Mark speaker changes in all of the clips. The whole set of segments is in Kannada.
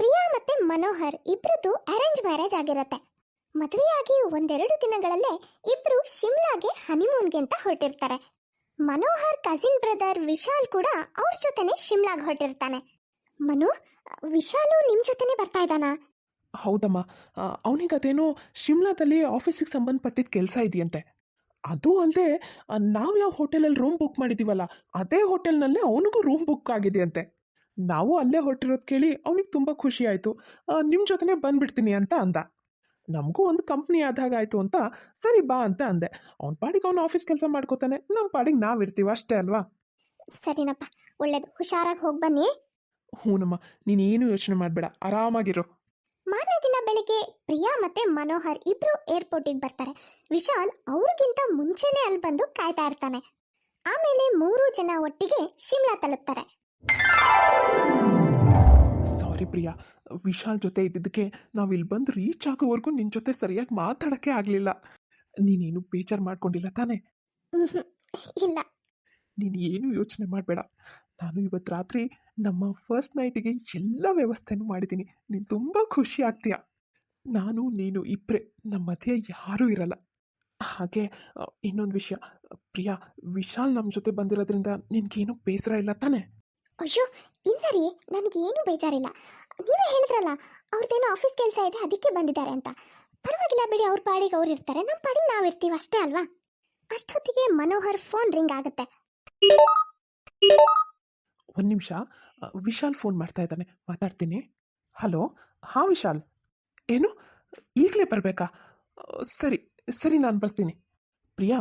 Speaker 1: ಪ್ರಿಯಾ ಮತ್ತೆ ಮನೋಹರ್ ಇಬ್ರದ್ದು ಅರೇಂಜ್ ಮ್ಯಾರೇಜ್ ಆಗಿರತ್ತೆ. ಮದುವೆಯಾಗಿ ಒಂದೆರಡು ದಿನಗಳಲ್ಲೇ ಇಬ್ರು ಶಿಮ್ಲಾಗೆ ಹನಿಮೂನ್ಗೆ ಅಂತ ಹೊರಟಿರ್ತಾರೆ. ಮನೋಹರ್ ಕಸಿನ್ ಬ್ರದರ್ ವಿಶಾಲ್ ಕೂಡ ಅವ್ರ ಜೊತೆನೆ ಶಿಮ್ಲಾಗ್ ಹೊರಟಿರ್ತಾನೆ. ಮನು, ವಿಶಾಲು ನಿಮ್ ಜೊತೆನೆ ಬರ್ತಾ ಇದ್ದಾನಾ?
Speaker 2: ಹೌದಮ್ಮ ಅವನಿಗದೇನೋ ಶಿಮ್ಲಾದಲ್ಲಿ ಆಫೀಸಿಗೆ ಸಂಬಂಧಪಟ್ಟಿದ್ದ ಕೆಲಸ ಇದೆಯಂತೆ. ಅದು ಅಲ್ಲದೆ ನಾವು ಯಾವ ಹೋಟೆಲಲ್ಲಿ ರೂಮ್ ಬುಕ್ ಮಾಡಿದ್ದೀವಲ್ಲ ಅದೇ ಹೋಟೆಲ್ನಲ್ಲೇ ಅವನಿಗೂ ರೂಮ್ ಬುಕ್ ಆಗಿದೆಯಂತೆ. ನಾವು ಅಲ್ಲೇ ಹೊರಟಿರೋದು ಕೇಳಿ ಅವನಿಗೆ ತುಂಬ ಖುಷಿ ಆಯಿತು. ನಿಮ್ಮ ಜೊತೆನೇ ಬಂದ್ಬಿಡ್ತೀನಿ ಅಂತ ಅಂದ. ನಮಗೂ ಒಂದು ಕಂಪ್ನಿ ಆದಾಗ ಆಯಿತು ಅಂತ ಸರಿ ಬಾ ಅಂತ ಅಂದೆ. ಅವ್ನ ಪಾಡಿಗೆ ಅವ್ನು ಆಫೀಸ್ ಕೆಲಸ ಮಾಡ್ಕೋತಾನೆ. ನಮ್ಮ ಪಾಡಿಗೆ ನಾವು ಇರ್ತೀವಿ ಅಷ್ಟೇ ಅಲ್ವಾ?
Speaker 1: ಸರಿನಪ್ಪ ಒಳ್ಳೇದು. ಹುಷಾರಾಗಿ ಹೋಗಿ ಬನ್ನಿ.
Speaker 2: ಹ್ಞೂನಮ್ಮ ಏನು ಯೋಚನೆ ಮಾಡಬೇಡ. ಆರಾಮಾಗಿರು.
Speaker 1: ಮಾರನೇ ದಿನ ಬೆಳಿಗ್ಗೆ ಪ್ರಿಯಾ ಮತ್ತೆ ಮನೋಹರ್ ಇಬ್ರು ಏರ್ಪೋರ್ಟಿಗೆ ಬರ್ತಾರೆ. ವಿಶಾಲ್ ಅವ್ರಿಗಿಂತ ಮುಂಚೆನೆ ಅಲ್ಲಿ ಬಂದು ಕಾಯ್ತಾ ಇರ್ತಾನೆ. ಆಮೇಲೆ ಮೂರು ಜನ ಒಟ್ಟಿಗೆ ಶಿಮ್ಲಾ ತಲುಪ್ತಾರೆ.
Speaker 2: ಸಾರಿ ಪ್ರಿಯಾ ವಿಶಾಲ್ ಜೊತೆ ಇದ್ದಿದ್ದಕ್ಕೆ ನಾವು ಇಲ್ಲಿ ಬಂದು ರೀಚ್ ಆಗೋವರೆಗೂ ನಿನ್ನ ಜೊತೆ ಸರಿಯಾಗಿ ಮಾತಾಡೋಕ್ಕೆ ಆಗಲಿಲ್ಲ. ನೀನೇನು ಬೇಜಾರು ಮಾಡ್ಕೊಂಡಿಲ್ಲ ತಾನೇ.
Speaker 1: ಇಲ್ಲ.
Speaker 2: ನೀನು ಏನು ಯೋಚನೆ ಮಾಡಬೇಡ. ನಾನು ಇವತ್ತು ರಾತ್ರಿ ನಮ್ಮ ಫಸ್ಟ್ ನೈಟಿಗೆ ಎಲ್ಲ ವ್ಯವಸ್ಥೆನೂ ಮಾಡಿದ್ದೀನಿ. ನೀನು ತುಂಬ ಖುಷಿ ಆಗ್ತೀಯ? ನಾನು ನೀನು ಇಬ್ಬರೇ ನಮ್ಮ ಮಧ್ಯೆ ಯಾರೂ ಇರಲ್ಲ. ಹಾಗೆ ಇನ್ನೊಂದು ವಿಷಯ. ಪ್ರಿಯಾ ವಿಶಾಲ್ ನಮ್ಮ ಜೊತೆ ಬಂದಿರೋದ್ರಿಂದ ನಿನಗೇನು ಬೇಸರ ಇಲ್ಲ ತಾನೇ?
Speaker 1: ಅಯ್ಯೋ, ಇಲ್ಲ ರೀ ನನಗೇನು ಬೇಜಾರಿಲ್ಲ. ನೀವೇ ಹೇಳಿದ್ರಲ್ಲ, ಅವ್ರದ್ದೇನೋ ಆಫೀಸ್ ಕೆಲಸ ಇದೆ, ಅದಕ್ಕೆ ಬಂದಿದ್ದಾರೆ ಅಂತ. ಪರವಾಗಿಲ್ಲ ಬಿಡಿ, ಅವ್ರ ಪಾಡಿಗೆ ಅವ್ರು ಇರ್ತಾರೆ. ನಮ್ಮ ಪಾಡಿಗೆ ನಾವು ಇರ್ತೀವಿ ಅಷ್ಟೇ ಅಲ್ವಾ? ಅಷ್ಟೊತ್ತಿಗೆ ಮನೋಹರ್ ಫೋನ್ ರಿಂಗ್ ಆಗುತ್ತೆ.
Speaker 2: ಒಂದು ನಿಮಿಷ. ವಿಶಾಲ್ ಫೋನ್ ಮಾಡ್ತಾ ಇದ್ದಾನೆ. ಮಾತಾಡ್ತೀನಿ. ಹಲೋ, ಹಾಂ ವಿಶಾಲ್. ಏನು? ಈಗಲೇ ಬರಬೇಕಾ? ಸರಿ ಸರಿ, ನಾನು ಬರ್ತೀನಿ. ಪ್ರಿಯಾ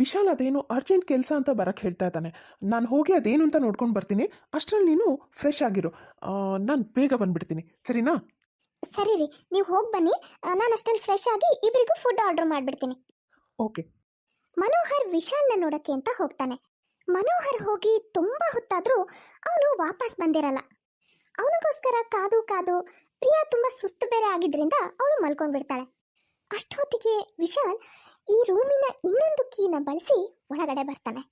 Speaker 2: ವಿಶಾಲ್ ಅದೇನು ಅರ್ಜೆಂಟ್ ಕೆಲಸ ಅಂತ ಬರಕ್ಕೆ ಹೇಳ್ತಾ ಇದ್ದಾನೆ. ನಾನು ಹೋಗಿ ಅದೇನು ಅಂತ ನೋಡ್ಕೊಂಡು ಬರ್ತೀನಿ. ಅಷ್ಟರಲ್ಲಿ ನೀನು ಫ್ರೆಶ್ ಆಗಿರು. ನಾನು ಬೇಗ ಬಂದ್ಬಿಡ್ತೀನಿ. ಸರಿನಾ?
Speaker 1: ಸರಿ ರೀ. ನೀವು ಹೋಗಿ ಬನ್ನಿ. ನಾನು ಅಷ್ಟಲ್ಲಿ ಫ್ರೆಶ್ ಆಗಿ ಇಬ್ಬರಿಗೂ ಫುಡ್ ಆರ್ಡರ್ ಮಾಡಿಬಿಡ್ತೀನಿ.
Speaker 2: ಓಕೆ.
Speaker 1: ಮನೋಹರ್ ವಿಶಾಲ್ನ ನೋಡಕ್ಕೆ ಅಂತ ಹೋಗ್ತಾನೆ. ಮನೋಹರ್ ಹೋಗಿ ತುಂಬ ಹೊತ್ತಾದರೂ ಅವನು ವಾಪಸ್ ಬಂದಿರಲ್ಲ. ಅವನಿಗೋಸ್ಕರ ಕಾದು ಕಾದು ಪ್ರಿಯಾ ತುಂಬ ಸುಸ್ತು ಬೇರೆ ಆಗಿದ್ದರಿಂದ ಅವಳು ಮಲ್ಕೊಂಡ್ಬಿಡ್ತಾಳೆ. ಅಷ್ಟೊತ್ತಿಗೆ ವಿಶಾಲ್ ಈ ರೂಮಿನ ಇನ್ನೊಂದು ಕೀನ ಬಳಸಿ ಒಳಗಡೆ ಬರ್ತಾನೆ.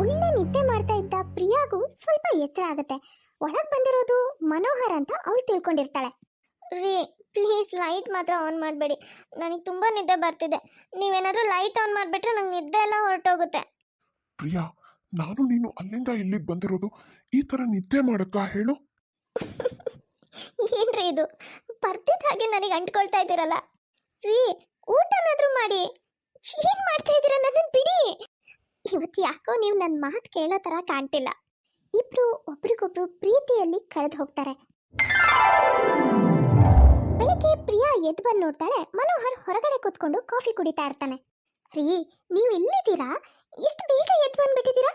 Speaker 1: ಒಳ್ಳೆ ನಿದ್ದೆ ಮಾಡ್ತಾ ಇದ್ದ ಪ್ರಿಯಾಗೂ ಸ್ವಲ್ಪ ಎಚ್ಚರ ಆಗುತ್ತೆ. ಒಳಗ್ ಬಂದಿರೋದು ಮನೋಹರ್ ಅಂತ ಅವಳು ತಿಳ್ಕೊಂಡಿರ್ತಾಳೆ. ರೀ ಪ್ಲೀಸ್ ಲೈಟ್ ಮಾತ್ರ ಆನ್ ಮಾಡಬೇಡಿ. ನನಗೆ ತುಂಬಾ ನಿದ್ದೆ ಬರ್ತಿದೆ. ನೀವೇನಾದ್ರೂ ಲೈಟ್ ಆನ್ ಮಾಡಿಬಿಟ್ರೆ ನಂಗೆ ನಿದ್ದೆ ಎಲ್ಲ ಹೊರಟೋಗುತ್ತೆ.
Speaker 3: ಪ್ರಿಯಾ ನಾನು ನೀನು ಅಲ್ಲಿಂದ ಇಲ್ಲಿಗೆ ಬಂದಿರೋದು ಈ ಥರ ನಿದ್ದೆ ಮಾಡಕ್ಕ ಹೇಳು.
Speaker 1: ಏನ್ರಿ ಇದು? ಬರ್ತಿದ್ದ ಹಾಗೆ ನನಗೆ ಅಂಟ್ಕೊಳ್ತಾ ಇದ್ದೀರಲ್ಲ. ರೀ ಊಟನಾದ್ರೂ ಮಾಡಿ. ಏನ್ ಮಾಡ್ತಾ ಇದ್ದೀರಾ ನನ್ನ ಬಿಡಿ. ಇವತ್ತು ಯಾಕೋ ನೀವು ನನ್ನ ಮಾತು ಕೇಳೋ ತರ ಕಾಣ್ತಿಲ್ಲ. ಇಬ್ರು ಒಬ್ರಿಗೊಬ್ರು ಪ್ರೀತಿಯಲ್ಲಿ ಕಳೆದು ಹೋಗ್ತಾರೆ. ಬೆಳಿಗ್ಗೆ ಪ್ರಿಯಾ ಎದ್ದು ಬಂದು ನೋಡ್ತಾಳೆ. ಮನೋಹರ್ ಹೊರಗಡೆ ಕೂತ್ಕೊಂಡು ಕಾಫಿ ಕುಡಿತಾ ಇರ್ತಾನೆ. ರೀ, ನೀವು ಎಲ್ಲಿದ್ದೀರಾ? ಎಷ್ಟು ಬೇಗ ಎದ್ದು ಬಂದ್ಬಿಟ್ಟಿದ್ದೀರಾ?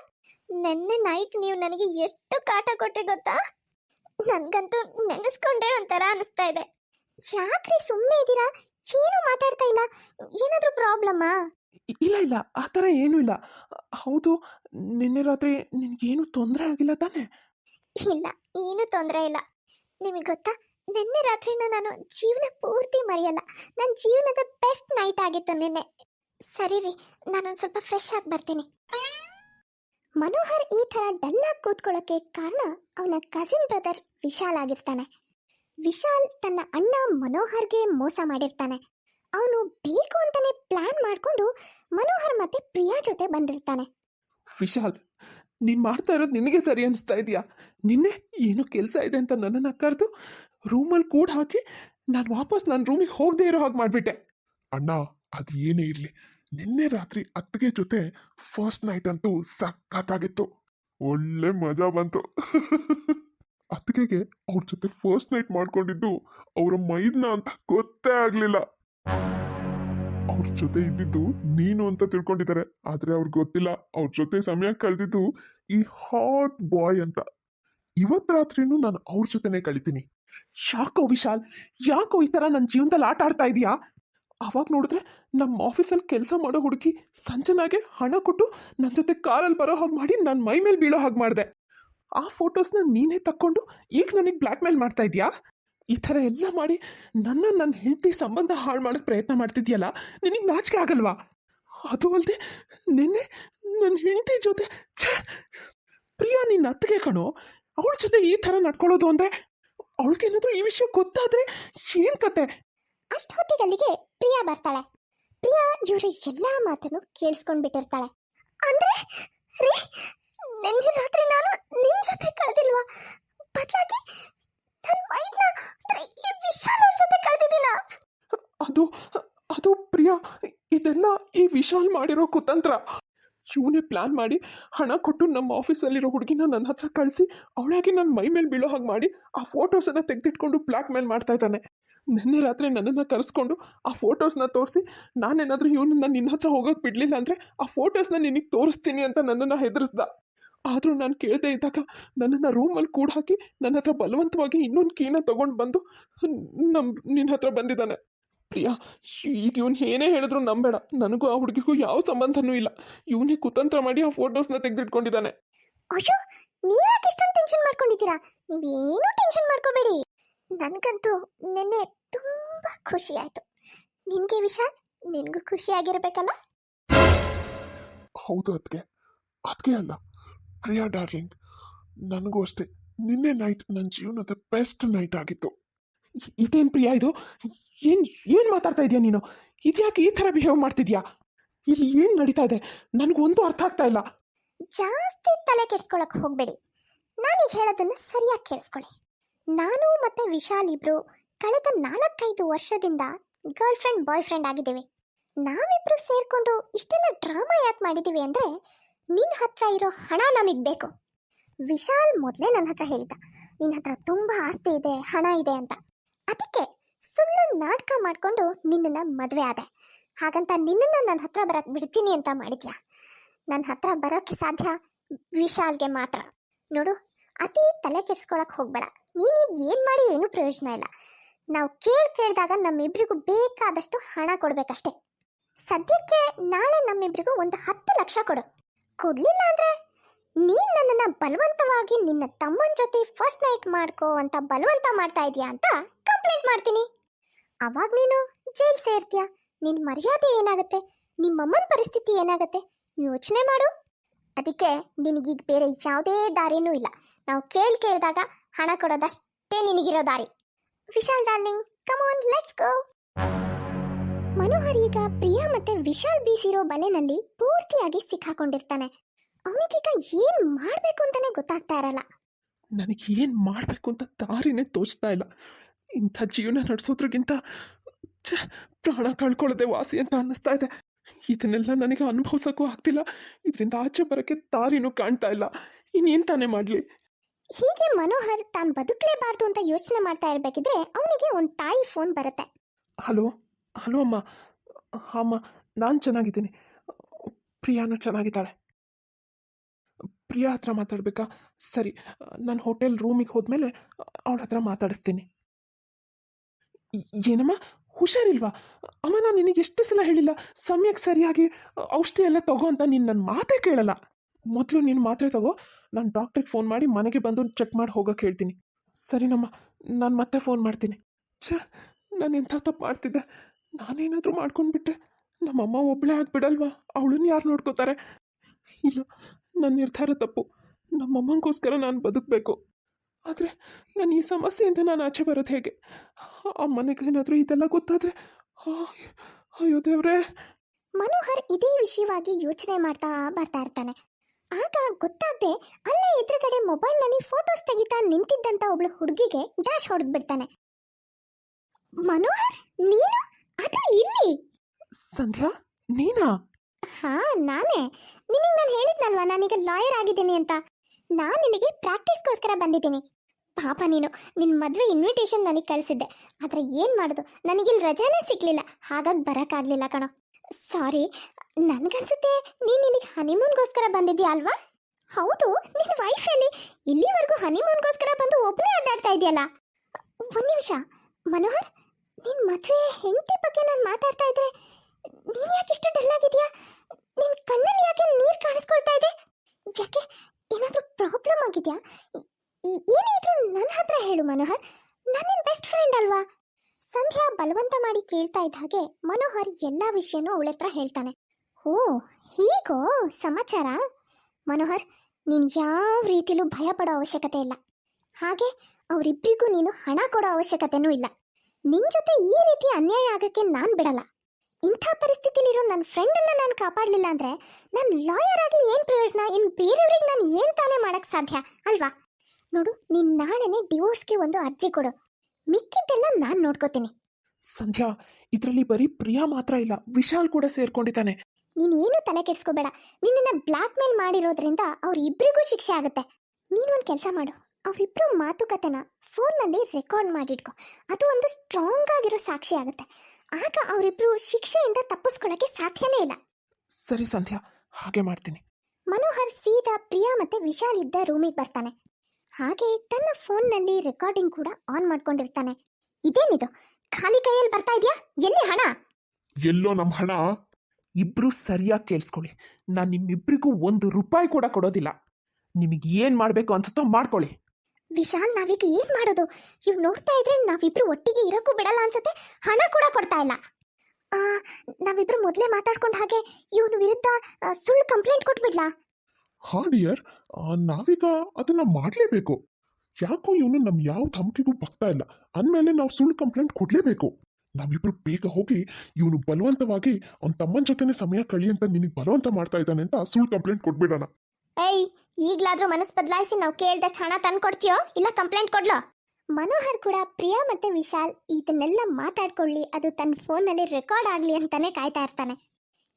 Speaker 1: ನೆನ್ನೆ ನೈಟ್ ನೀವು ನನಗೆ ಎಷ್ಟು ಕಾಟ ಕೊಟ್ಟೆ ಗೊತ್ತಾ? ನನ್ಗಂತೂ ನೆನೆಸ್ಕೊಂಡ್ರೆ ಒಂಥರ ಅನಿಸ್ತಾ ಇದೆ. ಯಾಕ್ರಿ ಸುಮ್ಮನೆ ಇದ್ದೀರಾ ಏನು ಮಾತಾಡ್ತಾ ಇಲ್ಲ. ಏನಾದರೂ ಪ್ರಾಬ್ಲಮ್ಮಾ?
Speaker 2: ಇಲ್ಲ ಇಲ್ಲ. ಆ ಥರ ಏನೂ ಇಲ್ಲ. ಹೌದು ನಿನ್ನೆ ರಾತ್ರಿ ನಿನಗೇನು ತೊಂದರೆ ಆಗಿಲ್ಲ ತಾನೇ?
Speaker 1: ಇಲ್ಲ ಏನೂ ತೊಂದರೆ ಇಲ್ಲ. ನಿಮಗೆ ಗೊತ್ತಾ? ನಿನ್ನೆ ರಾತ್ರಿನ ನಾನು ಜೀವನ ಪೂರ್ತಿ ಮರೆಯಲ್ಲ. ನನ್ನ ಜೀವನದ ಬೆಸ್ಟ್ ನೈಟ್ ಆಗಿತ್ತು ನಿನ್ನೆ. ಸರಿ ರೀ ನಾನೊಂದು ಸ್ವಲ್ಪ ಫ್ರೆಶ್ ಆಗಿ ಬರ್ತೀನಿ. ಮನೋಹರ್ ಈ ಥರ ಡಲ್ಲಾಗಿ ಕೂತ್ಕೊಳ್ಳೋಕ್ಕೆ ಕಾರಣ ಅವನ ಕಸಿನ್ ಬ್ರದರ್ ವಿಶಾಲ್ ಆಗಿರ್ತಾನೆ. ವಿಶಾಲ್ ತನ್ನ ಅಣ್ಣ ಮನೋಹರ್ಗೆ ಮೋಸ ಮಾಡಿರ್ತಾನೆ. ಅವನು ಬೇಕು ಅಂತಾನೆ ಪ್ಲಾನ್ ಮಾಡಿಕೊಂಡು ಮನೋಹರ್ ಮತ್ತೆ ಪ್ರಿಯಾ ಜೊತೆ ಬಂದಿರ್ತಾನೆ.
Speaker 2: ವಿಶಾಲ್ ನೀನು ಮಾಡ್ತಾ ಇರೋದು ನಿನಗೆ ಸರಿ ಅನಿಸ್ತಾ ಇದೆಯಾ? ನಿನ್ನೆ ಏನು ಕೆಲಸ ಇದೆ ಅಂತ ನನ್ನನ್ನು ಕರೆದು ರೂಮಲ್ಲಿ ಕೂಡ ಹಾಕಿ ನಾನು ವಾಪಸ್ ನನ್ನ ರೂಮಿಗೆ ಹೋಗದೆ ಇರೋ ಹಾಗೆ ಮಾಡಿಬಿಟ್ಟೆ.
Speaker 3: ಅಣ್ಣ ಅದು ಏನೇ ಇರಲಿ. ನಿನ್ನೆ ರಾತ್ರಿ ಅತ್ತಿಗೆ ಜೊತೆ ಫಸ್ಟ್ ನೈಟ್ ಅಂತೂ ಸಖತ್ತಾಗಿತ್ತು. ಒಳ್ಳೆ ಮಜಾ ಬಂತು. ಅತ್ತಿಗೆಗೆ ಅವ್ರ ಜೊತೆ ಫಸ್ಟ್ ನೈಟ್ ಮಾಡ್ಕೊಂಡಿದ್ದು ಅವರ ಮೈದ್ನ ಅಂತ ಗೊತ್ತೇ ಆಗ್ಲಿಲ್ಲ. ಅವ್ರ ಜೊತೆ ಇದ್ದಿದ್ದು ನೀನು ಅಂತ ತಿಳ್ಕೊಂಡಿದ್ದಾರೆ, ಆದ್ರೆ ಅವ್ರಿಗೆ ಗೊತ್ತಿಲ್ಲ. ಅವ್ರ ಜೊತೆ ಸಮಯ ಕಳೆದಿದ್ದು ಈ ಹಾಟ್ ಬಾಯ್ ಅಂತ. ಇವತ್ ರಾತ್ರಿನೂ ನಾನು ಅವ್ರ ಜೊತೆನೆ ಕಳಿತೀನಿ.
Speaker 2: ಯಾಕೋ ವಿಶಾಲ್, ಯಾಕೋ ಈ ತರ ನನ್ನ ಜೀವನದಲ್ಲಿ ಆಟ ಆಡ್ತಾ ಇದೀಯಾ? ಅವಾಗ ನೋಡಿದ್ರೆ ನಮ್ಮ ಆಫೀಸಲ್ಲಿ ಕೆಲಸ ಮಾಡೋ ಹುಡುಗಿ ಸಂಜನಾಗೆ ಹಣ ಕೊಟ್ಟು ನನ್ನ ಜೊತೆ ಕಾರಲ್ಲಿ ಬರೋ ಹಾಗೆ ಮಾಡಿ ನನ್ನ ಮೈ ಮೇಲೆ ಬೀಳೋ ಹಾಗೆ ಮಾಡಿದೆ. ಆ ಫೋಟೋಸ್ನ ನೀನೇ ತಕ್ಕೊಂಡು ಈಗ ನನಗೆ ಬ್ಲ್ಯಾಕ್ ಮೇಲ್ ಮಾಡ್ತಾ ಇದೆಯಾ? ಈ ಥರ ಎಲ್ಲ ಮಾಡಿ ನನ್ನ ನನ್ನ ಹೆಂಡತಿ ಸಂಬಂಧ ಹಾಳು ಮಾಡೋಕ್ಕೆ ಪ್ರಯತ್ನ ಮಾಡ್ತಿದ್ಯಲ್ಲ, ನಿನಗೆ ನಾಚಿಕೆ ಆಗಲ್ವಾ? ಅದು ಅಲ್ಲದೆ ನಿನ್ನೆ ನನ್ನ ಹೆಂಡತಿ ಜೊತೆ, ಛೇ! ಪ್ರಿಯಾ ನಿನ್ನ ಅತ್ತಿಗೆ ಕಣೋ, ಅವಳ ಜೊತೆ ಈ ಥರ ನಡ್ಕೊಳ್ಳೋದು ಅಂದರೆ ಅವಳಿಗೇನಾದರೂ ಈ ವಿಷಯ ಗೊತ್ತಾದ್ರೆ ಏನ್ ಕತೆ?
Speaker 1: ಅಷ್ಟೊತ್ತಿಗಲ್ಲಿಗೆ ಪ್ರಿಯಾ ಬರ್ತಾಳೆ. ಪ್ರಿಯಾ ಇವರ ಎಲ್ಲಾ ಮಾತನ್ನು ಕೇಳಿಸ್ಕೊಂಡ್ಬಿಟ್ಟಿರ್ತಾಳೆ. ಅಂದ್ರೆ, ರೀ ನಿನ್ನೆ ರಾತ್ರಿ ನಾನು ನಿಮ್ಮ ಜೊತೆ ಕಳೆದಿಲ್ವಾ? ಬದಲಾಗಿ ನನ್ನ ಮೈದ್ನ ಅಂದ್ರೆ ಈ ವಿಶಾಲ್ ಅವ್ರ ಜೊತೆ ಕಳೆದಿದ್ದೀನ.
Speaker 2: ಅದು ಅದು ಪ್ರಿಯಾ, ಇದೆಲ್ಲ ಈ ವಿಶಾಲ್ ಮಾಡಿರೋ ಕುತಂತ್ರ. ಇವನೇ ಪ್ಲಾನ್ ಮಾಡಿ ಹಣ ಕೊಟ್ಟು ನಮ್ಮ ಆಫೀಸಲ್ಲಿರೋ ಹುಡುಗಿನ ನನ್ನ ಹತ್ರ ಕಳಿಸಿ, ಅವಳಾಗಿ ನನ್ನ ಮೈ ಮೇಲೆ ಬೀಳೋ ಹಾಗೆ ಮಾಡಿ ಆ ಫೋಟೋಸನ್ನು ತೆಗೆದಿಟ್ಕೊಂಡು ಬ್ಲ್ಯಾಕ್ ಮೇಲ್ ಮಾಡ್ತಾ ಇದ್ದಾನೆ. ನಿನ್ನೆ ರಾತ್ರಿ ನನ್ನನ್ನು ಕರೆಸ್ಕೊಂಡು ಆ ಫೋಟೋಸ್ನ ತೋರಿಸಿ, ನಾನೇನಾದರೂ ಇವನನ್ನ ನಿನ್ನ ಹತ್ರ ಹೋಗೋಕೆ ಬಿಡಲಿಲ್ಲ ಅಂದರೆ ಆ ಫೋಟೋಸ್ನ ನಿನಗೆ ತೋರಿಸ್ತೀನಿ ಅಂತ ನನ್ನನ್ನು ಹೆದರಿಸ್ದ. ಆದರೂ ನಾನು ಕೇಳದೆ ಇದ್ದಾಗ ನನ್ನನ್ನು ರೂಮಲ್ಲಿ ಕೂಡ ಹಾಕಿ ನನ್ನ ಹತ್ರ ಬಲವಂತವಾಗಿ ಇನ್ನೊಂದು ಕೀನ ತೊಗೊಂಡು ಬಂದು ನಮ್ಮ ನಿನ್ನ ಹತ್ರ ಬಂದಿದ್ದಾನೆ. ಪ್ರಿಯಾ ಈಗ ಇವನು ಏನೇ ಹೇಳಿದ್ರು ನಂಬೇಡ. ನನಗೂ ಆ ಹುಡುಗಿಗೂ ಯಾವ ಸಂಬಂಧನೂ ಇಲ್ಲ. ಇವನೇ ಕುತಂತ್ರ ಮಾಡಿ ಆ ಫೋಟೋಸ್ನ ತೆಗೆದಿಟ್ಕೊಂಡಿದ್ದಾನೆ.
Speaker 1: ಅಯ್ಯೋ ನೀವ್ಯಾಕೆ ಇಷ್ಟೊಂದು ಟೆನ್ಷನ್ ಮಾಡ್ಕೊಂಡಿದ್ದೀರಾ? ನೀವೇನು ಟೆನ್ಷನ್ ಮಾಡ್ಕೋಬೇಡಿ. ನನಗಂತೂ ನಿನ್ನೆ ತುಂಬಾ ಖುಷಿ ಆಯ್ತು ನಿನಗೆ ವಿಶಾಲ್ ನಿನಗೂ ಖುಷಿ ಆಗಿರ್ಬೇಕಲ್ಲ
Speaker 3: ಹೌದು ಅದಕ್ಕೆ ಅದಕ್ಕೆ ಅಲ್ಲ. ಪ್ರಿಯಾ ಡಾರ್ಲಿಂಗ್ ನನಗೂ ಅಷ್ಟೇ. ನಿನ್ನೆ ನೈಟ್ ನನ್ನ ಜೀವನದ ಬೆಸ್ಟ್ ನೈಟ್ ಆಗಿತ್ತು.
Speaker 2: ಇದೇನು ಪ್ರಿಯಾ ಇದು? ಏನು ಏನು ಮಾತಾಡ್ತಾ ಇದೆಯಾ ನೀನು? ಇದ್ಯಾಕೆ ಈ ಥರ ಬಿಹೇವ್ ಮಾಡ್ತಿದ್ಯಾ? ಇಲ್ಲಿ ಏನು ನಡೀತಾ ಇದೆ? ನನಗೊಂದು ಅರ್ಥ ಆಗ್ತಾ ಇಲ್ಲ.
Speaker 1: ಜಾಸ್ತಿ ತಲೆ ಕೆಡ್ಸ್ಕೊಳಕ್ ಹೋಗಬೇಡಿ. ನಾನೀಗ ಹೇಳೋದನ್ನ ಸರಿಯಾಗಿ ಕೇಳಿಸ್ಕೊಳ್ಳಿ. ನಾನು ಮತ್ತೆ ವಿಶಾಲ್ ಇಬ್ರು ಕಳೆದ ನಾಲ್ಕೈದು ವರ್ಷದಿಂದ ಗರ್ಲ್ ಫ್ರೆಂಡ್ ಬಾಯ್ ಫ್ರೆಂಡ್ ಆಗಿದ್ದೇವೆ. ನಾವಿಬ್ರು ಸೇರ್ಕೊಂಡು ಇಷ್ಟೆಲ್ಲ ಡ್ರಾಮಾ ಯಾಕೆ ಮಾಡಿದ್ದೀವಿ ಅಂದ್ರೆ ನಿನ್ನ ಹತ್ರ ಇರೋ ಹಣ ನಮಗೆ ಬೇಕು. ವಿಶಾಲ್ ಮೊದಲೇ ನನ್ನ ಹತ್ರ ಹೇಳಿದ್ದ. ನಿನ್ನ ಹತ್ರ ತುಂಬಾ ಆಸ್ತಿ ಇದೆ, ಹಣ ಇದೆ ಅಂತ. ಅದಕ್ಕೆ ಸುಳ್ಳು ನಾಟಕ ಮಾಡಿಕೊಂಡು ನಿನ್ನನ್ನು ಮದುವೆ ಆದೆ. ಹಾಗಂತ ನಿನ್ನನ್ನು ನನ್ನ ಹತ್ರ ಬರಕ್ ಬಿಡ್ತೀನಿ ಅಂತ ಮಾಡಿದ್ಯಾ? ನನ್ನ ಹತ್ರ ಬರೋಕ್ಕೆ ಸಾಧ್ಯ? ವಿಶಾಲ್ಗೆ ಮಾತ್ರ. ನೋಡು, ಅತಿ ತಲೆ ಕೆಡ್ಸ್ಕೊಳಕ್ ಹೋಗ್ಬೇಡ. ನೀನೀಗ ಏನು ಮಾಡಿ ಏನೂ ಪ್ರಯೋಜನ ಇಲ್ಲ. ನಾವು ಕೇಳ್ ಕೇಳಿದಾಗ ನಮ್ಮಿಬ್ರಿಗೂ ಬೇಕಾದಷ್ಟು ಹಣ ಕೊಡ್ಬೇಕಷ್ಟೇ. ಸದ್ಯಕ್ಕೆ ನಾಳೆ ನಮ್ಮಿಬ್ರಿಗೂ ಒಂದು ಹತ್ತು ಲಕ್ಷ ಕೊಡು. ಕೊಡ್ಲಿಲ್ಲ ಅಂದ್ರೆ? ನೀನ್ ನನ್ನನ್ನ ಬಲವಂತವಾಗಿ ನಿನ್ನ ತಮ್ಮನ ಜೊತೆ ಫಸ್ಟ್ ನೈಟ್ ಮಾಡ್ಕೋ ಅಂತ ಬಲವಂತ ಮಾಡ್ತಾ ಇದೀಯಾ ಅಂತ ಕಂಪ್ಲೇಂಟ್ ಮಾಡ್ತೀನಿ. ಅವಾಗ ನೀನು ಜೈಲ್ ಸೇರ್ತೀಯ? ನಿನ್ ಮರ್ಯಾದೆ ಏನಾಗುತ್ತೆ? ನಿಮ್ಮಮ್ಮನ ಪರಿಸ್ಥಿತಿ ಏನಾಗುತ್ತೆ? ಯೋಚನೆ ಮಾಡು. ಅದಕ್ಕೆ ನಿನಗೀಗ ಬೇರೆ ಯಾವುದೇ ದಾರಿನೂ ಇಲ್ಲ. ನಾವು ಕೇಳಿ ಕೇಳಿದಾಗ ಹಣ ಕೊಡೋದಷ್ಟೇ ನಿನಗಿರೋ ದಾರಿ. Vishal darling come on let's go Manohar ಈಗ ಪ್ರಿಯಾ ಮತ್ತೆ ವಿಶಾಲ್ ಬೀಸಿರೋ ಬಲೆನಲ್ಲಿ ಪೂರ್ತಿಯಾಗಿ ಸಿಕ್ಕಾಕೊಂಡಿರ್ತಾನೆ. ಅವನಿಗೀಗ ಏನ್ ಮಾಡ್ಬೇಕು ಅಂತಾನೆ ಗೊತ್ತಾಗ್ತಾ ಇರಲ್ಲ.
Speaker 2: ನನಗೆ ಏನು ಮಾಡಬೇಕು ಅಂತ ದಾರಿನೇ ತೋಚ್ತಾ ಇಲ್ಲ. ಇಂಥ ಜೀವನ ನಡೆಸೋದ್ರಿಗಿಂತ ಛೆ, ಪ್ರಾಣ ಕಳ್ಕೊಳ್ಳೋದೆ ವಾಸಿ ಅಂತ ಅನ್ನಿಸ್ತಾ ಇದೆ. ಇದನ್ನೆಲ್ಲ ನನಗೆ ಅನುಭವಿಸೋಕ್ಕೂ ಆಗ್ತಿಲ್ಲ. ಇದರಿಂದ ಆಚೆ ಬರೋಕ್ಕೆ ದಾರಿನೂ ಕಾಣ್ತಾ ಇಲ್ಲ. ಇನ್ನೇನು ತಾನೇ ಮಾಡಲಿ?
Speaker 1: ಹೀಗೆ ಮನೋಹರ್ ತಾನು ಬದುಕಲೇಬಾರ್ದು ಅಂತ ಯೋಚನೆ ಮಾಡ್ತಾ ಇರ್ಬೇಕಿದ್ರೆ ಅವನಿಗೆ ಒಂದು ತಾಯಿ ಫೋನ್ ಬರುತ್ತೆ.
Speaker 2: ಹಲೋ? ಹಲೋ ಅಮ್ಮ. ಅಮ್ಮ, ನಾನು ಚೆನ್ನಾಗಿದ್ದೀನಿ. ಪ್ರಿಯಾನು ಚೆನ್ನಾಗಿದ್ದಾಳೆ. ಪ್ರಿಯಾ ಹತ್ರ ಮಾತಾಡಬೇಕಾ? ಸರಿ, ನಾನು ಹೋಟೆಲ್ ರೂಮಿಗೆ ಹೋದ್ಮೇಲೆ ಅವಳ ಹತ್ರ ಮಾತಾಡಿಸ್ತೀನಿ. ಏನಮ್ಮ? ಹುಷಾರಿಲ್ವಾ? ಅಮ್ಮ, ನಾನು ನಿನಗೆ ಎಷ್ಟು ಸಲ ಹೇಳಿಲ್ಲ? ಸಮಯಕ್ಕೆ ಸರಿಯಾಗಿ ಔಷಧಿ ಎಲ್ಲ ತಗೋ ಅಂತ ನೀನು ನನ್ನ ಮಾತೇ ಕೇಳಲ್ಲ. ಮೊದಲು ನೀನು ಮಾತ್ರೆ ತಗೋ, ನಾನು ಡಾಕ್ಟ್ರಿಗೆ ಫೋನ್ ಮಾಡಿ ಮನೆಗೆ ಬಂದು ಚೆಕ್ ಮಾಡಿ ಹೋಗೋಕೆ ಹೇಳ್ತೀನಿ. ಸರಿನಮ್ಮ, ನಾನು ಮತ್ತೆ ಫೋನ್ ಮಾಡ್ತೀನಿ. ಛ, ನಾನು ಎಂಥ ತಪ್ಪು ಮಾಡ್ತಿದ್ದೆ? ನಾನೇನಾದರೂ ಮಾಡ್ಕೊಂಡ್ಬಿಟ್ರೆ ನಮ್ಮಮ್ಮ ಒಬ್ಬಳೇ ಆಗ್ಬಿಡಲ್ವಾ? ಅವಳನ್ನ ಯಾರು ನೋಡ್ಕೋತಾರೆ? ಇಲ್ಲ ನನ್ನ ನಿರ್ಧಾರ ತಪ್ಪು. ನಮ್ಮಮ್ಮನಗೋಸ್ಕರ ನಾನು ಬದುಕಬೇಕು. ಆದರೆ ನಾನು ಈ ಸಮಸ್ಯೆಯಿಂದ ನಾನು ಆಚೆ ಬರೋದು ಹೇಗೆ? ಅಮ್ಮನಿಗೇನಾದರೂ ಇದೆಲ್ಲ ಗೊತ್ತಾದರೆ ಅಯ್ಯೋ ದೇವ್ರೆ!
Speaker 1: ಮನೋಹರ್ ಇದೇ ವಿಷಯವಾಗಿ ಯೋಚನೆ ಮಾಡ್ತಾ ಬರ್ತಾ ಇರ್ತಾನೆ. ಆಗ ಗೊತ್ತಾಗದೆ ಅಲ್ಲೇ ಎದುರುಗಡೆ ಮೊಬೈಲ್ನಲ್ಲಿ ಫೋಟೋಸ್ ತೆಗಿತಾ ನಿಂತಿದ್ದಂತ ಒಬ್ಳು ಹುಡುಗಿಗೆ ಡ್ಯಾಶ್ ಹೊಡೆದ್ಬಿಡ್ತಾನೆ. ಮನೋಹರ್, ನೀನು? ಅದು ಇಲ್ಲಿ.
Speaker 2: ಸಂಧ್ಯಾ ನೀನಾ?
Speaker 1: ಹಾ ನಾನೇ. ನಿನಗೆ ನಾನು ಹೇಳಿದ್ನಲ್ವಾ ನಾನೀಗ ಲಾಯರ್ ಆಗಿದ್ದೀನಿ ಅಂತ? ನಾನು ಇಲ್ಲಿಗೆ ಪ್ರಾಕ್ಟೀಸ್ಗೋಸ್ಕರ ಬಂದಿದ್ದೀನಿ. ಪಾಪ ನೀನು ನಿನ್ನ ಮದುವೆ ಇನ್ವಿಟೇಷನ್ ನನಗೆ ಕಳಿಸಿದ್ದೆ. ಆದರೆ ಏನು ಮಾಡೋದು? ನನಗಿಲ್ಲಿ ರಜಾನೇ ಸಿಗ್ಲಿಲ್ಲ. ಹಾಗಾಗಿ ಬರೋಕ್ಕಾಗಲಿಲ್ಲ ಕಣೋ. ಸಾರಿ ನನಗನ್ಸುತ್ತೆ ನೀನು ಇಲ್ಲಿಗೆ ಹನಿಮೂನ್ಗೋಸ್ಕರ ಬಂದಿದ್ದೀಯ ಅಲ್ವಾ? ಹೌದು ನಿನ್ನ ವೈಫ್ ಎಲ್ಲಿ? ಇಲ್ಲಿವರೆಗೂ ಹನಿಮೂನ್ಗೋಸ್ಕರ ಬಂದು ಒಬ್ಬನೇ ಅಡ್ಡಾಡ್ತಾ ಇದೆಯಲ್ಲ? ಒಂದು ನಿಮಿಷ. ಮನೋಹರ್ ನಿನ್ನ ಮದುವೆ ಹೆಂಡತಿ ಬಗ್ಗೆ ನಾನು ಮಾತಾಡ್ತಾ ಇದ್ರೆ ನೀನು ಯಾಕೆ ಇಷ್ಟು ಡಲ್ ಆಗಿದೆಯಾ? ನಿನ್ನ ಕಣ್ಣಲ್ಲಿ ಯಾಕೆ ನೀರು ಕಾಣಿಸ್ಕೊಳ್ತಾ ಇದೆ? ಯಾಕೆ ಏನಾದರೂ ಪ್ರಾಬ್ಲಮ್ ಆಗಿದೆಯಾ? ಈ- ಏನೇ ಇದ್ರೂ ನನ್ನ ಹತ್ರ ಹೇಳು ಮನೋಹರ್. ನಾನು ನಿನ್ ಬೆಸ್ಟ್ ಫ್ರೆಂಡ್ ಅಲ್ವಾ? ಸಂಧ್ಯಾ ಬಲವಂತ ಮಾಡಿ ಕೇಳ್ತಾ ಇದ್ದ ಹಾಗೆ ಮನೋಹರ್ ಎಲ್ಲ ವಿಷಯನೂ ಅವಳ ಹತ್ರ ಹೇಳ್ತಾನೆ. ಓ ಹೀಗೋ ಸಮಾಚಾರ? ಮನೋಹರ್, ನೀನು ಯಾವ ರೀತಿಲೂ ಭಯ ಪಡೋ ಅವಶ್ಯಕತೆ ಇಲ್ಲ. ಹಾಗೆ ಅವರಿಬ್ಬರಿಗೂ ನೀನು ಹಣ ಕೊಡೋ ಅವಶ್ಯಕತೆನೂ ಇಲ್ಲ. ನಿನ್ ಜೊತೆ ಈ ರೀತಿ ಅನ್ಯಾಯ ಆಗಕ್ಕೆ ನಾನ್ ಬಿಡಲ್ಲ. ಇಂಥ ಪರಿಸ್ಥಿತಿಲಿರೋ ನನ್ನ ಫ್ರೆಂಡನ್ನ ನಾನು ಕಾಪಾಡಲಿಲ್ಲ ಅಂದ್ರೆ ನನ್ನ ಲಾಯರ್ ಆಗಿ ಏನು ಪ್ರಯೋಜನ? ಇನ್ ಬೇರೆಯವ್ರಿಗೆ ನಾನು ಏನು ತಾನೇ ಮಾಡಕ್ ಸಾಧ್ಯ? ಅಲ್ವಾ? ನೋಡು ನೀನು ನಾಳೆನೇ ಡಿವೋರ್ಸ್ಗೆ ಒಂದು ಅರ್ಜಿ ಕೊಡು. ಮಿಕ್ಕಿದ್ದೆಲ್ಲ ನಾನು ನೋಡ್ಕೋತೀನಿ.
Speaker 2: ಸಂಧ್ಯಾ ಇದರಲ್ಲಿ ಬರೀ ಪ್ರಿಯಾ ಮಾತ್ರ ಇಲ್ಲ ವಿಶಾಲ್ ಕೂಡ ಸೇರ್ಕೊಂಡಿದ್ದಾನೆ.
Speaker 1: ನೀನೇನು ತಲೆ ಕೆಡ್ಸ್ಕೋಬೇಡ. ನಿನ್ನನ್ನ ಬ್ಲ್ಯಾಕ್ ಮೇಲ್ ಮಾಡಿರೋದ್ರಿಂದ ಅವ್ರಿಬ್ರಿಗೂ ಶಿಕ್ಷೆ ಆಗುತ್ತೆ. ನೀನೊಂದು ಕೆಲಸ ಮಾಡು. ಅವ್ರಿಬ್ರು ಮಾತುಕತೆನ ಫೋನ್ನಲ್ಲಿ ರೆಕಾರ್ಡ್ ಮಾಡಿಟ್ಕೊ. ಅದು ಒಂದು ಸ್ಟ್ರಾಂಗ್ ಆಗಿರೋ ಸಾಕ್ಷಿ ಆಗುತ್ತೆ. ಆಗ ಅವರಿಬ್ರು ಶಿಕ್ಷೆಯಿಂದ ತಪ್ಪಿಸ್ಕೊಳ್ಳೋಕೆ ಸಾಧ್ಯನೇ ಇಲ್ಲ.
Speaker 2: ಸರಿ ಸಂಧ್ಯಾ ಹಾಗೆ ಮಾಡ್ತೀನಿ.
Speaker 1: ಮನೋಹರ್ ಸೀದಾ ಪ್ರಿಯಾ ಮತ್ತೆ ವಿಶಾಲ್ ಇದ್ದ ರೂಮಿಗೆ ಬರ್ತಾನೆ. ಹಾಗೆ ತನ್ನ ಫೋನ್ನಲ್ಲಿ ರೆಕಾರ್ಡಿಂಗ್ ಕೂಡ ಆನ್ ಮಾಡ್ಕೊಂಡಿರ್ತಾನೆ. ಇದೇನಿದು? ಖಾಲಿ ಕೈಯಲ್ಲಿ ಬರ್ತಾ ಇದೆಯಾ? ಎಲ್ಲಿ ಹಣ?
Speaker 3: ಎಲ್ಲೋ ನಮ್ಮ ಹಣ?
Speaker 2: ಇಬ್ರು ಸರಿಯಾಗಿ ಕೇಳಿಸ್ಕೊಳ್ಳಿ. ನಾನು ನಿಮ್ಮಿಬ್ರಿಗೂ ಒಂದು ರೂಪಾಯಿ ಕೂಡ ಕೊಡೋದಿಲ್ಲ. ನಿಮಗೆ ಏನು ಮಾಡಬೇಕು ಅನ್ಸುತ್ತೋ ಮಾಡ್ಕೊಳ್ಳಿ.
Speaker 1: ವಿಶಾಲ್ ನಾವೀಗ ಏನ್ ಮಾಡೋದು? ಇವ್ ನೋಡ್ತಾ ಇದ್ರೆ ನಾವಿಬ್ರು ಒಟ್ಟಿಗೆ ಇರೋಕ್ಕೂ ಬಿಡಲ್ಲ ಅನ್ಸುತ್ತೆ. ಹಣ ಕೂಡ ಕೊಡ್ತಾ ಇಲ್ಲ. ಆ, ನಾವಿಬ್ರು ಮೊದಲೇ ಮಾತಾಡ್ಕೊಂಡ ಹಾಗೆ ಇವನು ವಿರುದ್ಧ ಆ, ಸುಳ್ಳು ಕಂಪ್ಲೇಂಟ್ ಕೊಟ್ಬಿಡ್ಲಾ?
Speaker 3: ಹಾ ಡಿಯರ್. ನಾವೀಗ ಅದನ್ನ ಮಾಡಲೇಬೇಕು. ಯಾಕೋ ಇವನು ನಮ್ ಯಾವ ಧಮಕಿಗೂ ಬಗ್ತಾ ಇಲ್ಲ. ಅಂದಮೇಲೆ ನಾವು ಸುಳ್ಳು ಕಂಪ್ಲೇಂಟ್ ಕೊಡ್ಲೇಬೇಕು. ನಾವಿಬ್ರು ಬೇಗ ಹೋಗಿ ಇವನು ಬಲವಂತವಾಗಿ ಅವ್ನ ತಮ್ಮನ ಜೊತೆನೆ ಸಮಯ ಕಳಿ ಅಂತ ನಿನಗೆ ಬಲವಂತ ಮಾಡ್ತಾ ಇದ್ದಾನೆ ಅಂತ ಸುಳ್ಳು ಕಂಪ್ಲೇಂಟ್ ಕೊಟ್ಬಿಡೋಣ.
Speaker 1: ಏಯ್ ಈಗ್ಲಾದ್ರೂ ಮನಸ್ ಬದಲಾಯಿಸಿ ನಾವು ಕೇಳ್ದಷ್ಟು ಹಣ ತಂದು ಕೊಡ್ತೀಯೋ ಇಲ್ಲ ಕಂಪ್ಲೇಂಟ್ ಕೊಡ್ಲೋ? ಮನೋಹರ್ ಕೂಡ ಪ್ರಿಯಾ ಮತ್ತೆ ವಿಶಾಲ್ ಇದನ್ನೆಲ್ಲ ಮಾತಾಡ್ಕೊಳ್ಳಿ, ಅದು ತನ್ನ ಫೋನಲ್ಲಿ ರೆಕಾರ್ಡ್ ಆಗ್ಲಿ ಅಂತಾನೆ ಕಾಯ್ತಾ ಇರ್ತಾನೆ.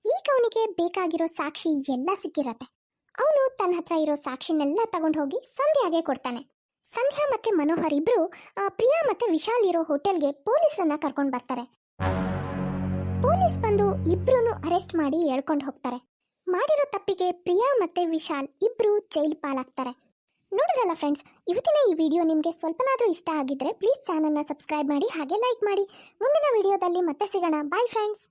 Speaker 1: ಈಗ ಅವನಿಗೆ ಬೇಕಾಗಿರೋ ಸಾಕ್ಷಿ ಎಲ್ಲ ಸಿಕ್ಕಿರತ್ತೆ. ಅವನು ತನ್ನ ಹತ್ರ ಇರೋ ಸಾಕ್ಷಿನೆಲ್ಲ ತಗೊಂಡು ಹೋಗಿ ಸಂಧ್ಯಾಗೆ ಕೊಡ್ತಾನೆ. ಸಂಧ್ಯಾ ಮತ್ತೆ ಮನೋಹರ್ ಇಬ್ರು ಪ್ರಿಯಾ ಮತ್ತೆ ವಿಶಾಲ್ ಇರೋ ಹೋಟೆಲ್ಗೆ ಪೊಲೀಸರನ್ನ ಕರ್ಕೊಂಡು ಬರ್ತಾರೆ. ಪೊಲೀಸ್ ಬಂದು ಇಬ್ರು ಅರೆಸ್ಟ್ ಮಾಡಿ ಎಳ್ಕೊಂಡು ಹೋಗ್ತಾರೆ. ಮಾಡಿರೋ ತಪ್ಪಿಗೆ ಪ್ರಿಯಾ ಮತ್ತೆ ವಿಶಾಲ್ ಇಬ್ರು ಜೈಲ್ ಪಾಲಾಗ್ತಾರೆ. ನೋಡಿದ್ರಲ್ಲ ಫ್ರೆಂಡ್ಸ್ ಇವತ್ತಿನ ಈ ವಿಡಿಯೋ ನಿಮಗೆ ಸ್ವಲ್ಪನಾದರೂ ಇಷ್ಟ ಆಗಿದ್ರೆ ಪ್ಲೀಸ್ ಚಾನಲ್ನ ಸಬ್ಸ್ಕ್ರೈಬ್ ಮಾಡಿ ಹಾಗೆ ಲೈಕ್ ಮಾಡಿ. ಮುಂದಿನ ವಿಡಿಯೋದಲ್ಲಿ ಮತ್ತೆ ಸಿಗೋಣ. Bye friends